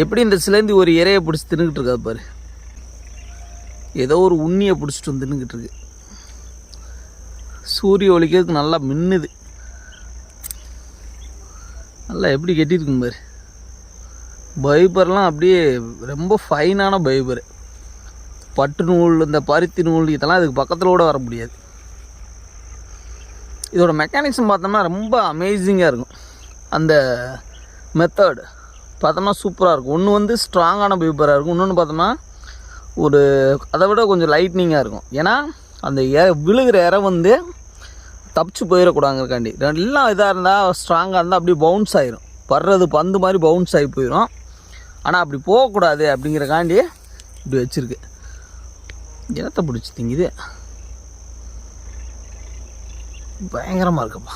எப்படி இந்த சிலந்தி ஒரு இறையை பிடிச்சி தின்னுக்கிட்டு இருக்காது பாரு. ஏதோ ஒரு உண்ணியை பிடிச்சிட்டு வந்து தின்னுக்கிட்டு இருக்கு. சூரிய ஒளிக்கிறதுக்கு நல்லா மின்னுது. நல்லா எப்படி கட்டியிருக்குங்க பாரு. பைபர்லாம் அப்படியே ரொம்ப ஃபைனான பைபர். பட்டு நூல் இந்த பருத்தி நூல் இதெல்லாம் அதுக்கு பக்கத்தில் கூட வர முடியாது. இதோட மெக்கானிக்ஸ் பார்த்தோம்னா ரொம்ப அமேசிங்காக இருக்கும். அந்த மெத்தட் பார்த்தோம்னா சூப்பராக இருக்கும். ஒன்று வந்து ஸ்ட்ராங்கான பீப்பராக இருக்கும். இன்னொன்று பார்த்தோம்னா ஒரு அதை விட கொஞ்சம் லைட்னிங்காக இருக்கும். ஏன்னா அந்த எ விழுகிற இறை வந்து தப்பிச்சு போயிடக்கூடாங்கிறக்காண்டி எல்லாம் இதாக இருந்தால் ஸ்ட்ராங்காக இருந்தால் அப்படியே பவுன்ஸ் ஆகிரும் படுறது பந்து மாதிரி பவுன்ஸ் ஆகி போயிடும் ஆனால் அப்படி போகக்கூடாது அப்படிங்கிறக்காண்டி இப்படி வச்சுருக்கு. இனத்தை பிடிச்சி திங்குது. பயங்கரமாக இருக்குப்பா.